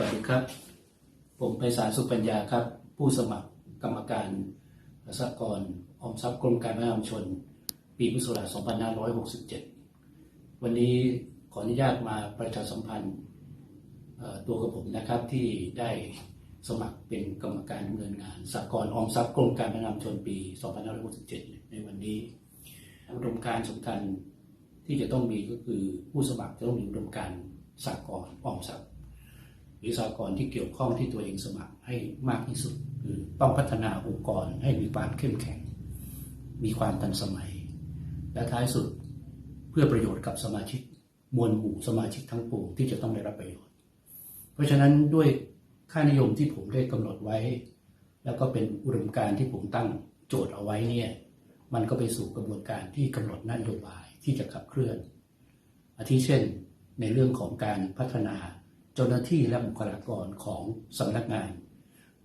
วัสดีครับ ผมไพศาลสุปัญญาครับ ผู้สมัครกรรมการสหกรณ์ออมทรัพย์กรมการพัฒนาชน ปีพุทธศักราช2567 วันนี้ขออนุญาตมาประชาสัมพันธ์ตัวกับผมนะครับที่ได้สมัครเป็นกรรมการดำเนินงานสหกรณ์ออมทรัพย์กรมการพัฒนาชนปี2567 ในวันนี้อุดมการสำคัญที่จะต้องมีก็คือผู้สมัครจะต้องมีอุดมการสหกรณ์ออมทรัพย์ หรือสากลที่เกี่ยวข้องที่ตัวเองสมัครให้มากที่สุดคือต้องพัฒนาองค์กรให้มีความเข้มแข็ง มีความทันสมัย และท้ายสุดเพื่อประโยชน์กับสมาชิกมวลหมู่สมาชิกทั้งปวงที่จะต้องได้รับประโยชน์ เพราะฉะนั้นด้วยค่านิยมที่ผมได้กำหนดไว้ แล้วก็เป็นอุดมการณ์ที่ผมตั้งโจทย์เอาไว้เนี่ยมันก็ไปสู่กระบวนการที่กำหนดนโยบายที่จะขับเคลื่อน อาทิเช่นในเรื่องของการพัฒนา เจ้าหน้าที่และบุคลากรของสำนักงาน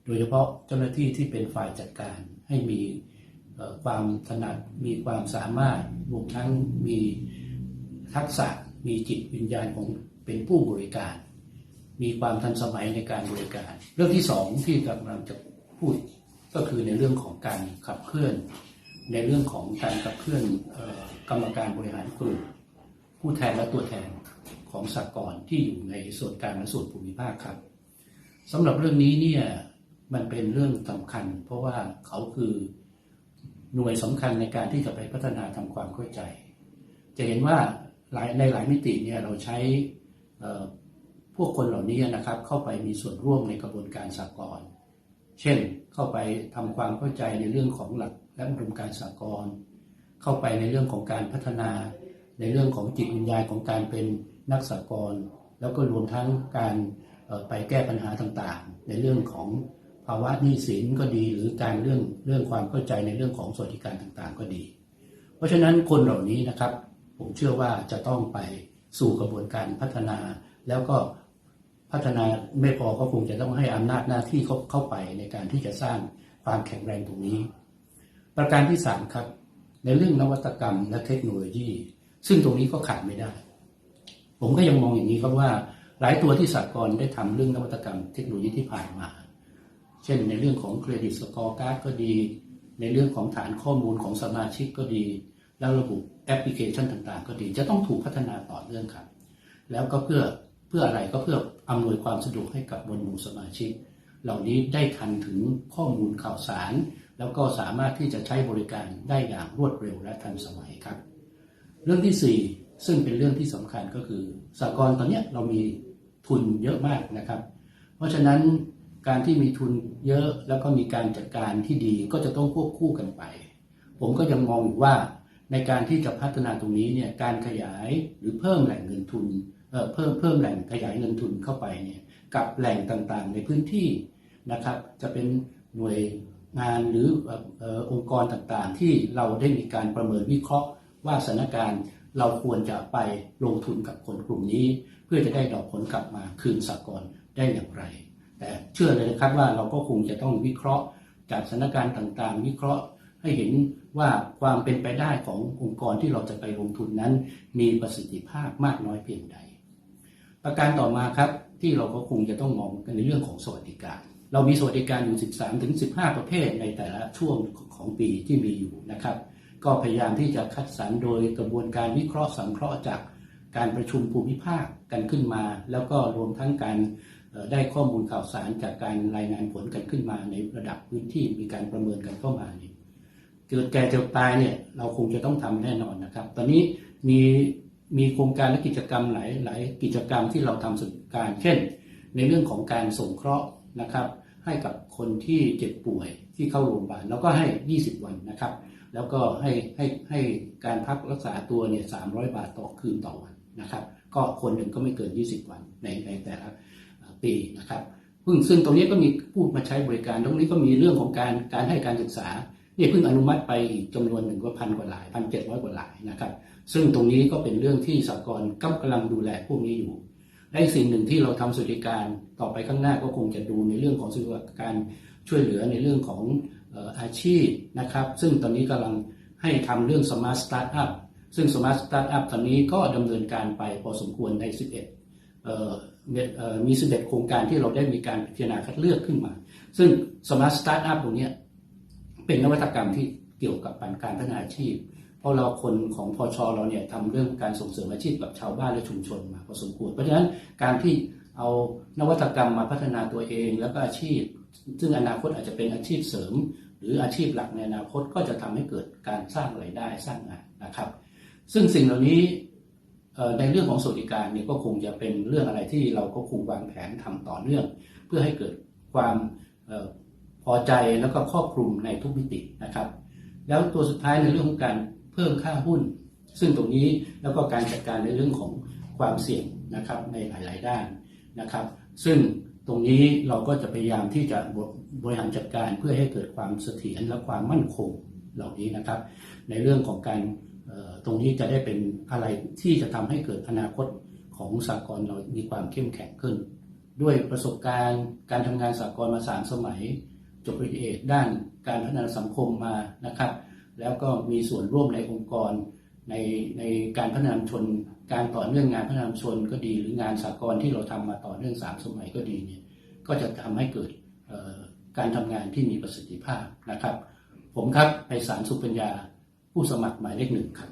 โดยเฉพาะเจ้าหน้าที่ที่เป็นฝ่ายจัดการให้มีความถนัดมีความสามารถรวมทั้งมีทักษะมีจิตวิญญาณของเป็นผู้บริการ มีความทันสมัยในการบริการ เรื่องที่สองที่กำลังจะพูดก็คือในเรื่องของการขับเคลื่อน ในเรื่องของการขับเคลื่อนออกรรมการบริหารกลุ่มผู้แทนและตัวแทน ของสากลที่อยู่ในส่วนกลางและส่วนภูมิภาคครับสำหรับเรื่องนี้เนี่ยมันเป็นเรื่องสำคัญ เพราะว่าเขาคือหน่วยสำคัญในการที่จะไปพัฒนาทำความเข้าใจ จะเห็นว่าหลายในหลายมิติเนี่ยเราใช้พวกคนเหล่านี้นะครับเข้าไปมีส่วนร่วมในกระบวนการสากลเช่นเข้าไปทำความเข้าใจในเรื่องของหลักและอุดมการสากลเข้าไปในเรื่องของการพัฒนา ในเรื่องของจิตวิญญาณของการเป็น นักสากลแล้วก็รวมทั้งการไปแก้ปัญหาต่างๆ ในเรื่องของภาวะหนี้สินก็ดีหรือการเรื่องเรื่องความเข้าใจในเรื่องของสวัสดิการต่างๆ ก็ดี เพราะฉะนั้นคนเหล่านี้นะครับ ผมเชื่อว่าจะต้องไปสู่กระบวนการพัฒนา แล้วก็พัฒนาไม่พอก็คงจะต้องให้อำนาจหน้าที่เขาเข้าไปในการที่จะสร้างความแข็งแรงตรงนี้ ประการที่สามครับในเรื่องนวัตกรรมและเทคโนโลยี ซึ่งตรงนี้ก็ขาดไม่ได้ ผมก็ยังมองอย่างนี้ครับว่าหลายตัวที่สากลได้ทำเรื่องนวัตกรรมเทคโนโลยีที่ผ่านมา เช่นในเรื่องของเครดิตสกอร์การ์ดก็ดี ในเรื่องของฐานข้อมูลของสมาชิกก็ดี แล้วระบบแอปพลิเคชันต่างๆ ก็ดี จะต้องถูกพัฒนาต่อเนื่องครับ แล้วก็เพื่อเพื่ออะไรก็เพื่ออำนวยความสะดวกให้กับมวลหมู่สมาชิก เหล่านี้ได้ทันถึงข้อมูลข่าวสาร แล้วก็สามารถที่จะใช้บริการได้อย่างรวดเร็วและทันสมัยครับ เรื่องที่สี่ ซึ่งเป็นเรื่องที่สำคัญก็คือสากลตอนนี้เรามีทุนเยอะมากนะครับ เพราะฉะนั้นการที่มีทุนเยอะแล้วก็มีการจัดการที่ดีก็จะต้องควบคู่กันไป ผมก็ยังมองอยู่ว่าในการที่จะพัฒนาตรงนี้เนี่ยการขยายหรือเพิ่มแหล่งเงินทุนเเพิ่มเพิ่มแหล่งขยายเงินทุนเข้าไปเนี่ยกับแหล่งต่างๆ ในพื้นที่นะครับจะเป็นหน่วยงานหรืออออองค์กรต่างๆ ที่เราได้มีการประเมินวิเคราะห์ว่าสถานการณ์ เราควรจะไปลงทุนกับคนกลุ่มนี้ เพื่อจะได้ดอกผลกลับมาคืนสากลได้อย่างไร แต่เชื่อเลยนะครับว่าเราก็คงจะต้องวิเคราะห์จากสถานการณ์ต่างๆ วิเคราะห์ให้เห็นว่าความเป็นไปได้ขององค์กรที่เราจะไปลงทุนนั้น มีประสิทธิภาพมากน้อยเพียงใด ประการต่อมาครับที่เราก็คงจะต้องมองกันในเรื่องของสวัสดิการ เรามีสวัสดิการอยู่ 13ถึง15 ประเภทในแต่ละช่วงของปีที่มีอยู่นะครับ ก็พยายามที่จะคัดสรรโดยกระบวนการวิเคราะห์สังเคราะห์จากการประชุมภูมิภาคกันขึ้นมา แล้วก็รวมทั้งการได้ข้อมูลข่าวสารจากการรายงานผลกันขึ้นมาในระดับพื้นที่มีการประเมินกันเข้ามาเนี่ยเกิดแก่เจ็บตายเนี่ยเราคงจะต้องทำแน่นอนนะครับ ตอนนี้มีมีโครงการและกิจกรรมหลายหลายกิจกรรมที่เราทำสุดการ เช่น ในเรื่องของการส่งเคราะห์นะครับ ให้กับคนที่เจ็บป่วยที่เข้าโรงพยาบาลแล้วก็ให้ 20 วันนะครับ แล้วก็ให้ให้ให้การพักรักษาตัวเนี่ย300บาทต่อคืนต่อวันนะครับ ก็คนหนึ่งก็ไม่เกิน 20 วันในในแต่ละปีนะครับซึ่งซึ่งตรงนี้ก็มีผู้มาใช้บริการ ตรงนี้ก็มีเรื่องของการการให้การศึกษาเนี่ยเพิ่งอนุมัติไปอีกจำนวนหนึ่งก็พันกว่าหลายพันเจ็ดร้อยกว่าหลายนะครับ ซึ่งตรงนี้ก็เป็นเรื่องที่สากลกำลังดูแลพวกนี้อยู่และอีกสิ่งหนึ่งที่เราทำสวัสดิการต่อไปข้างหน้าก็คงจะดูในเรื่องของสวัสดิการช่วยเหลือในเรื่องของ อาชีพนะครับ ซึ่งตอนนี้กำลังให้ทำเรื่อง Smart Startup ซึ่ง Smart Startup ตอนนี้ก็ดำเนินการไปพอสมควรใน 11เอ่อเอ่อมี 11 โครงการที่เราได้มีการพิจารณาคัดเลือกขึ้นมา ซึ่งสมาร์ทสตาร์ทอัพตรงนี้เป็นนวัตกรรมที่เกี่ยวกับการพัฒนาอาชีพ เพราะเราคนของพอชเราเนี่ยทำเรื่องการส่งเสริมอาชีพกับชาวบ้านและชุมชนมาพอสมควร เพราะฉะนั้นการที่เอานวัตกรรมมาพัฒนาตัวเองแล้วก็อาชีพ ซึ่งอนาคตอาจจะเป็นอาชีพเสริม หรืออาชีพหลักในอนาคตก็จะทำให้เกิดการสร้างรายได้สร้างงานนะครับ ซึ่งสิ่งเหล่านี้ในเรื่องของสวัสดิการเนี่ยก็คงจะเป็นเรื่องอะไรที่เราก็คงวางแผนทำต่อเนื่อง เพื่อให้เกิดความออพอใจแล้วก็ครอบคลุมในทุกมิตินะครับ แล้วตัวสุดท้ายในเรื่องของการเพิ่มค่าหุ้น ซึ่งตรงนี้แล้วก็การจัดการในเรื่องของความเสี่ยงนะครับในหลาย ๆ ด้านนะครับ ซึ่ง ตรงนี้เราก็จะพยายามที่จะบริหารจัดการเพื่อให้เกิดความเสถียรและความมั่นคงเหล่านี้นะครับ ในเรื่องของการตรงนี้จะได้เป็นอะไรที่จะทำให้เกิดอนาคตของสากลเรามีความเข้มแข็งขึ้น ด้วยประสบการณ์การทำงานสากลมาสามสมัย จบปริญญาเอกด้านการพัฒนาสังคมมานะครับ แล้วก็มีส่วนร่วมในองค์กร ในในการพัฒนาชน การต่อเนื่องงานพัฒนาชนก็ดี หรืองานสากลที่เราทำมาต่อเนื่องสามสมัยก็ดีเนี่ยก็จะทำให้เกิดการทำงานที่มีประสิทธิภาพนะครับ ผมครับไพศารสุปัญญาผู้สมัครหมายเลขหนึ่งครับ